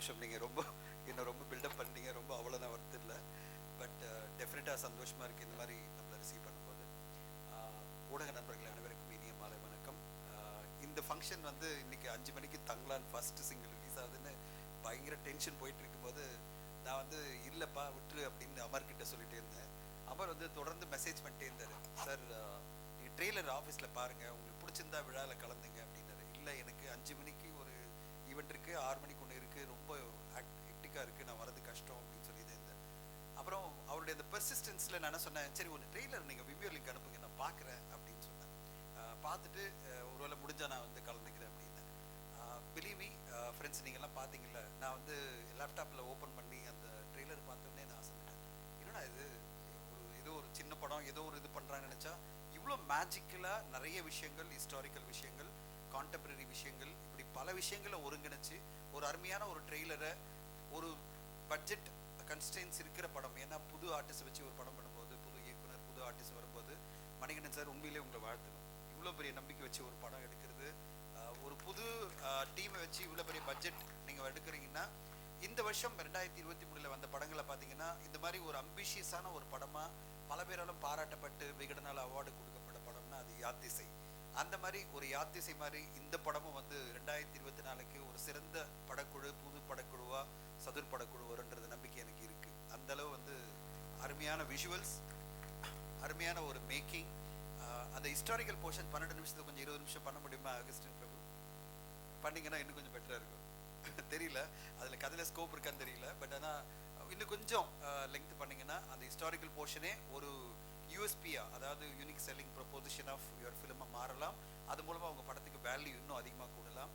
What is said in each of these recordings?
சந்தோஷம். நீங்கள் ரொம்ப என்ன ரொம்ப பில்டப் பண்ணிட்டீங்க. ரொம்ப அவ்வளோதான் வருது இல்லை. பட் டெஃபினட்டாக uh, சந்தோஷமாக இருக்குது இந்த மாதிரி நம்மளை ரிசீவ் பண்ணும்போது. ஊடக நண்பர்கள் அனைவருக்கும் இனிய மாலை வணக்கம். இந்த ஃபங்க்ஷன் வந்து இன்னைக்கு அஞ்சு மணிக்கு தங்கலான் ஃபர்ஸ்ட் சிங்கிள் ரிலீஸ் ஆகுதுன்னு பயங்கர டென்ஷன் போயிட்டு இருக்கும்போது நான் வந்து இல்லைப்பா விட்டுரு அப்படின்னு அமர் கிட்ட இருந்தேன். அமர் வந்து தொடர்ந்து மெசேஜ் பண்ணிட்டே இருந்தார். சார் நீங்கள் ட்ரெய்லர் ஆஃபீஸில் பாருங்கள் உங்களுக்கு பிடிச்சிருந்தா விழாவில் கலந்துங்க அப்படின்னாரு. இல்லை எனக்கு அஞ்சு மணிக்கு ஒரு ஈவெண்ட் இருக்குது ஆறு மணிக்கு இருக்குது ரொம்ப ஹெக்டிக்காக இருக்குது நான் வரது கஷ்டம் அப்படின்னு சொல்லி இருந்தேன் அப்புறம் அவருடைய அந்த பெர்சிஸ்டன்ஸில் நான் என்ன சொன்னேன் சரி ஒரு ட்ரெய்லர் நீங்கள் விவியோ லிங்க் அனுப்புங்க நான் பார்க்குறேன் அப்படின்னு சொன்னேன். பார்த்துட்டு ஒரு ஒருவேளை முடிஞ்சால் நான் வந்து கலந்துக்கிறேன் அப்படின்னேன் பிலீவி ஃப்ரெண்ட்ஸ் நீங்கள்லாம் பார்த்தீங்கல்ல நான் வந்து லேப்டாப்பில் ஓப்பன் பண்ணி அந்த ட்ரெய்லர் பார்த்தோன்னே நான் ஆசைப்பட்டேன். என்னடா இது? ஒரு ஏதோ ஒரு சின்ன படம் ஏதோ ஒரு இது பண்ணுறான்னு நினச்சா இவ்வளோ மேஜிக்கலாக நிறைய விஷயங்கள் ஹிஸ்டாரிக்கல் விஷயங்கள் கான்டெம்பரரி விஷயங்கள் இப்படி பல விஷயங்களை ஒருங்கிணைச்சு ஒரு அருமையான ஒரு ட்ரெய்லரை ஒரு பட்ஜெட் கன்ஸ்டன்ஸ் இருக்கிற படம். ஏன்னா புது ஆர்டிஸ்ட் வச்சு ஒரு படம் பண்ணும்போது புது இயக்குனர் புது ஆர்டிஸ்ட் வரும்போது மணிகண்டன் சார் உண்மையிலே உங்களை வாழ்த்தணும். இவ்வளோ பெரிய நம்பிக்கை வச்சு ஒரு படம் எடுக்கிறது ஒரு புது டீமை வச்சு இவ்வளோ பெரிய பட்ஜெட் நீங்கள் எடுக்கிறீங்கன்னா இந்த வருஷம் ரெண்டாயிரத்தி இருபத்தி மூணில் வந்த படங்களை பார்த்தீங்கன்னா இந்த மாதிரி ஒரு அம்பிஷியஸான ஒரு படமாக பல பேராலும் பாராட்டப்பட்டு விகடனால் அவார்டு கொடுக்கப்பட்ட படம்னா அது யாத்திசை அந்த மாதிரி ஒரு யாத்திசை மாதிரி இந்த படமும் வந்து ரெண்டாயிரத்தி இருபத்தி நாலுக்கு ஒரு சிறந்த படக்குழு புது படக்குழுவா சதுர் படக்குழு வருன்றது நம்பிக்கை எனக்கு இருக்கு. அந்த அளவு வந்து அருமையான விஷுவல்ஸ் அருமையான ஒரு மேக்கிங் அந்த ஹிஸ்டாரிக்கல் போர்ஷன் பன்னெண்டு நிமிஷத்துக்கு கொஞ்சம் இருபது நிமிஷம் பண்ண முடியுமா அகஸ்டின் பிரபு? பண்ணீங்கன்னா இன்னும் கொஞ்சம் பெட்டராக இருக்கும். தெரியல. அதில் கதையில் ஸ்கோப் இருக்கான்னு தெரியல. பட் ஆனால் இன்னும் கொஞ்சம் லெங்க் பண்ணீங்கன்னா அந்த ஹிஸ்டாரிக்கல் போர்ஷனே ஒரு யூஎஸ்பியா அதாவது unique selling proposition of your ஃபிலிமா மாறலாம். அது மூலமாக அவங்க படத்துக்கு வேல்யூ இன்னும் அதிகமாக கூடலாம்.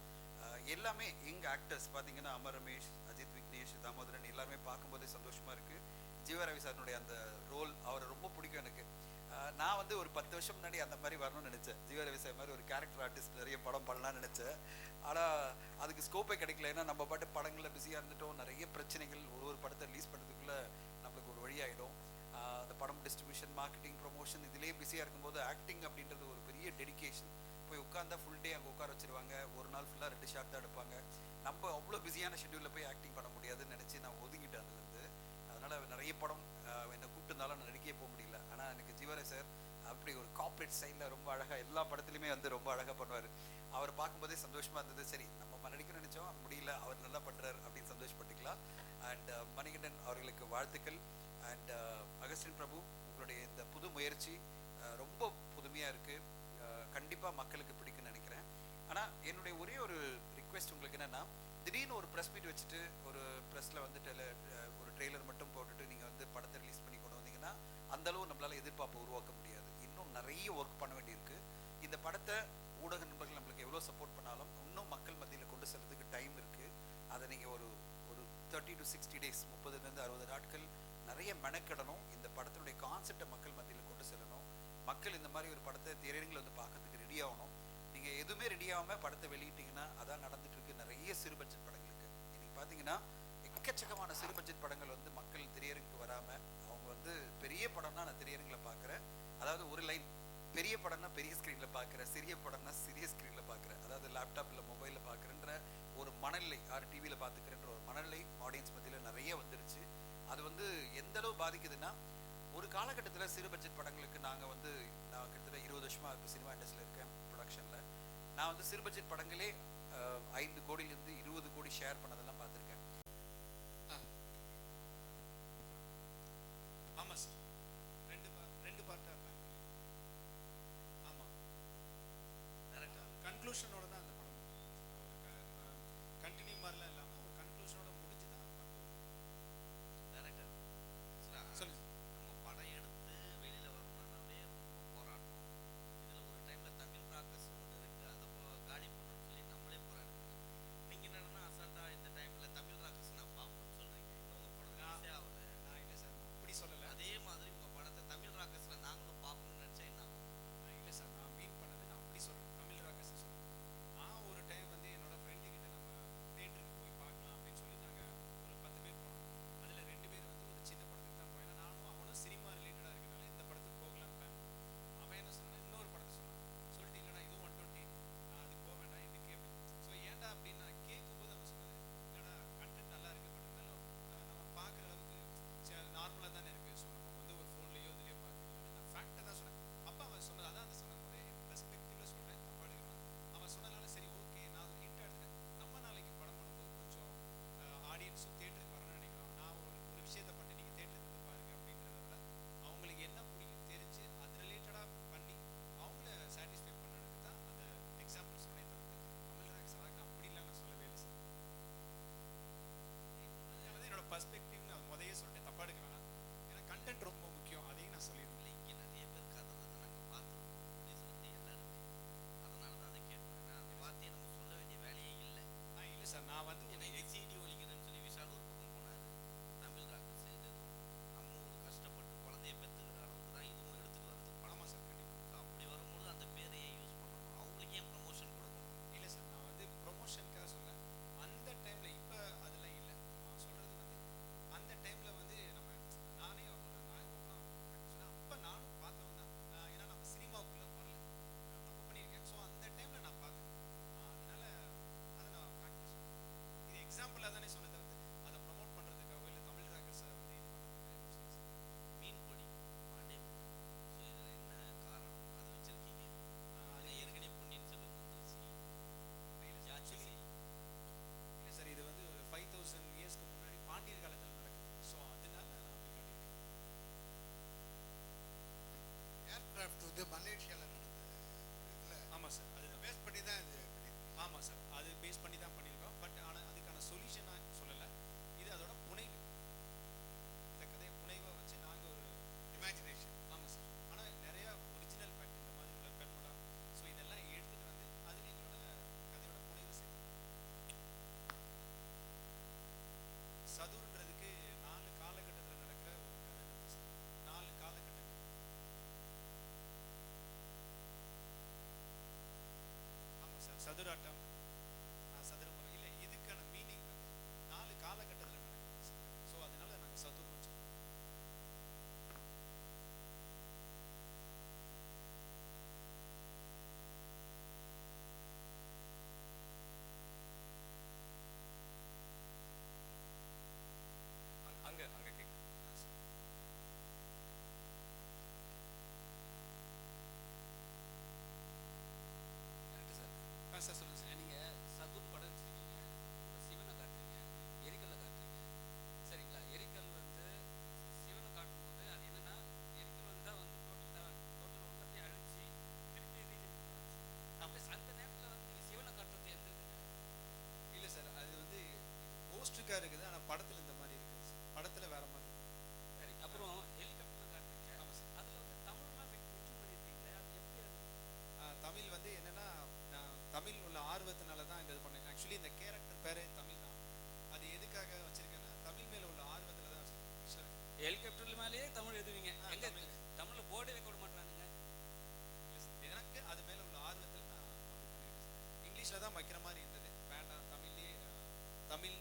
எல்லாமே எங்கள் ஆக்டர்ஸ் பார்த்தீங்கன்னா அமர் ரமேஷ் அஜித் விக்னேஷ் தாமோதரன் எல்லாருமே பார்க்கும்போதே சந்தோஷமாக இருக்குது ஜீவரவி சாரினுடைய அந்த ரோல் அவரை ரொம்ப பிடிக்கும் எனக்கு. நான் வந்து ஒரு பத்து வருஷம் முன்னாடி அந்த மாதிரி வரணும்னு நினச்சேன். ஜீவரவி சார் மாதிரி ஒரு கேரக்டர் ஆர்டிஸ்ட் நிறைய படம் பண்ணலாம்னு நினச்சேன். ஆனால் அதுக்கு ஸ்கோப்பே கிடைக்கல. ஏன்னா நம்ம பாட்டு படங்களில் பிஸியாக இருந்துட்டோம். நிறைய பிரச்சனைகள் ஒரு ஒரு படத்தை பிஸியாக இருக்கும்போது ஆக்டிங் அப்படின்றது ஒரு பெரிய டெடிகேஷன் போய் உட்காந்தா ஃபுல் டே அங்கே உட்கார வச்சிருவாங்க. ஒரு நாள் ஃபுல்லாக ரெண்டு ஷார்ட் தான் எடுப்பாங்க. நம்ம அவ்வளோ பிஸியான ஷெட்யூலில் போய் ஆக்டிங் பண்ண முடியாதுன்னு நினச்சி நான் ஒதுங்கிட்டேன் அதுலேருந்து. அதனால் நிறைய படம் என்னை கூப்பிட்டுருந்தாலும் நான் நடிக்கவே போக முடியல. ஆனால் எனக்கு ஜீவரே சார் அப்படி ஒரு கார்ப்பரேட் சைடில் ரொம்ப அழகாக எல்லா படத்துலையுமே வந்து ரொம்ப அழகாக பண்ணுவார். அவர் பார்க்கும்போதே சந்தோஷமாக இருந்தது. சரி நம்ம நடிக்க நினச்சோம். முடியல. அவர் நல்லா பண்ணுறாரு அப்படின்னு சந்தோஷப்பட்டுக்கலாம். அண்ட் மணிகண்டன் அவர்களுக்கு வாழ்த்துக்கள். அண்ட் அகஸ்டின் பிரபு உங்களுடைய இந்த புது முயற்சி ரொம்ப புதுமையாக இருக்குது கண்டிப்பாக மக்களுக்கு பிடிக்கும்னு நினைக்கிறேன். ஆனால் என்னுடைய ஒரே ஒரு ரிக்வெஸ்ட் உங்களுக்கு என்னென்னா திடீர்னு ஒரு ப்ரெஸ் மீட் வச்சுட்டு ஒரு ப்ரெஸ்ஸில் வந்துட்டு ஒரு ட்ரெய்லர் மட்டும் போட்டுட்டு நீங்கள் வந்து படத்தை ரிலீஸ் பண்ணி கொண்டு வந்தீங்கன்னா அந்தளவு நம்மளால் எதிர்பார்ப்பை உருவாக்க முடியாது. இன்னும் நிறைய ஒர்க் பண்ண வேண்டியிருக்கு. இந்த படத்தை ஊடக நண்பர்கள் நம்மளுக்கு எவ்வளோ சப்போர்ட் பண்ணாலும் இன்னும் மக்கள் மத்தியில் கொண்டு செல்றதுக்கு டைம் இருக்குது அதை நீங்கள் ஒரு ஒரு தேர்ட்டி டு சிக்ஸ்டி டேஸ் முப்பதுலேருந்து அறுபது நாட்கள் நிறைய மெனக்கிடணும். இந்த படத்தினுடைய கான்செப்டை மக்கள் மத்தியில் கொண்டு செல்லணும். மக்கள் இந்த மாதிரி ஒரு படத்தை திரையரங்கில் வந்து பார்க்கறதுக்கு ரெடி ஆகணும். நீங்கள் எதுவுமே ரெடி ஆகாமல் படத்தை வெளியிட்டீங்கன்னா அதான் நடந்துட்டு இருக்கு. நிறைய சிறு பட்ஜெட் படங்களுக்கு இன்னைக்கு பார்த்தீங்கன்னா எக்கச்சக்கமான சிறு பட்ஜெட் படங்கள் வந்து மக்கள் திரையரங்குக்கு வராமல் அவங்க வந்து பெரிய படம்னா நான் திரையரங்கில் பார்க்குறேன். அதாவது ஒரு லைன் பெரிய படம்னா பெரிய ஸ்க்ரீனில் பார்க்குறேன். சிறிய படம்னா சிறிய ஸ்க்ரீனில் பார்க்குறேன். அதாவது லேப்டாப்பில் மொபைலில் பார்க்குறேன்ற ஒரு மனநிலை ஆறு டிவியில் பார்த்துக்கிறேன்ற ஒரு மனநிலை ஆடியன்ஸ் மத்தியில் நிறைய வந்துருச்சு. அது வந்து எந்த அளவு பாதிக்குதுன்னா ஒரு காலகட்டத்தில் சிறு பட்ஜெட் படங்களுக்கு நாங்கள் வந்து நான் கிட்டத்தட்ட இருபது வருஷமாக இப்போ சினிமா இண்டஸ்ட்ரியில் இருக்கேன் ப்ரொடக்ஷனில் நான் வந்து சிறு பட்ஜெட் படங்களே ஐந்து கோடியிலேருந்து இருபது கோடி ஷேர் பண்ணதெல்லாம் ஆமாம் சார். அது பேஸ் பண்ணி தான் இது ஆமாம் சார். அது பேஸ் பண்ணி தான் பண்ணியிருக்கோம். பட் ஆனால் அதுக்கான சொல்யூஷன் சதுராட்டம் கியூட்டாக இருக்குது ஆனால் படத்தில் இந்த மாதிரி இருக்குது படத்தில் வேற மாதிரி சரி அப்புறம் தமிழ் வந்து என்னன்னா நான் தமிழ் உள்ள ஆர்வத்தினால தான் இந்த இது பண்ணேன். ஆக்சுவலி இந்த கேரக்டர் பேரே தமிழ் தான். அது எதுக்காக வச்சிருக்கேன்னா தமிழ் மேல உள்ள ஆர்வத்தில் தான் வச்சிருக்கேன். ஹெலிகாப்டர்ல மேலேயே தமிழ் எழுதுவீங்க எங்க தமிழில் போர்டு கூட விட மாட்டானுங்க எனக்கு அது மேல உள்ள ஆர்வத்தில் நான் இங்கிலீஷ்ல தான் வைக்கிற மாதிரி இருந்தது. வேண்டாம் தமிழ்லேயே Tamil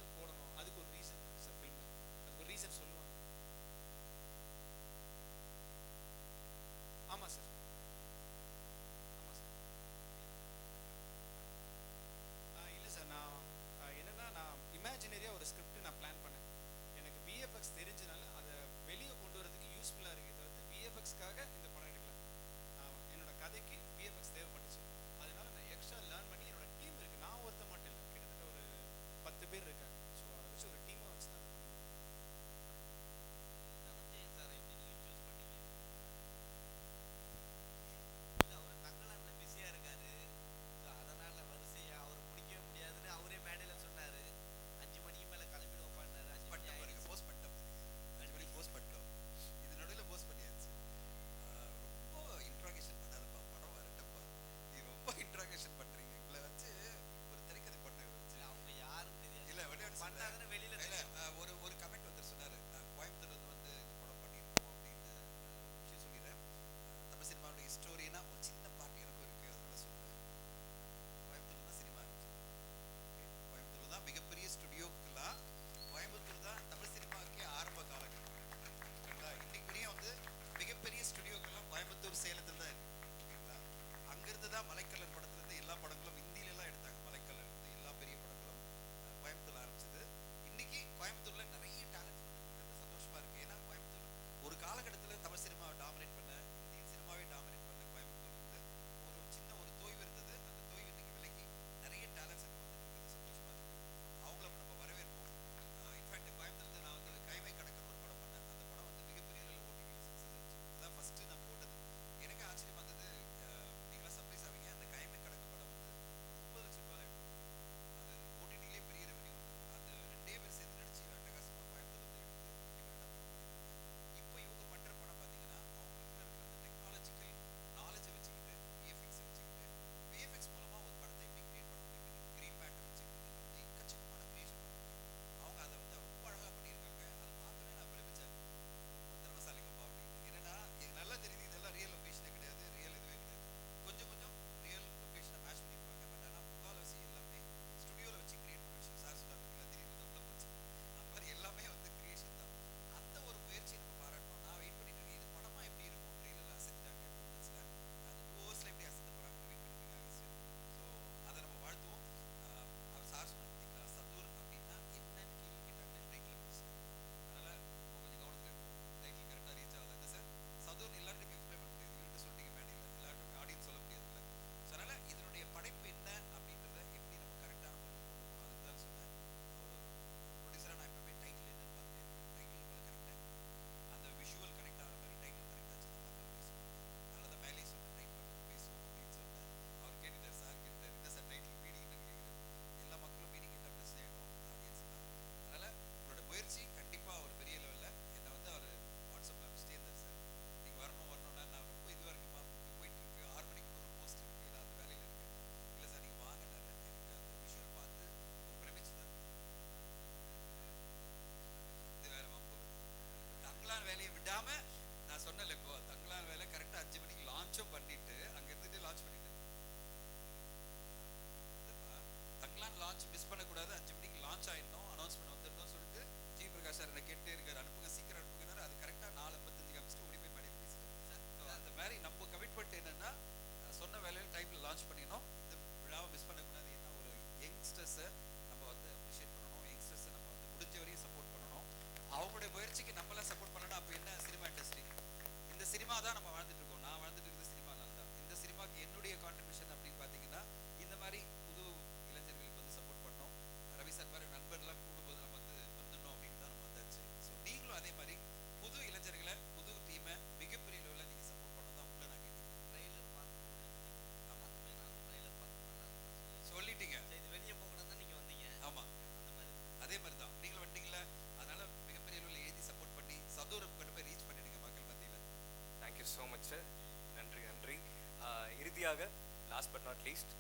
thank you so much sir நன்றி நன்றி ஆஹ் இறுதியாக லாஸ்ட் பட் நாட் லீஸ்ட்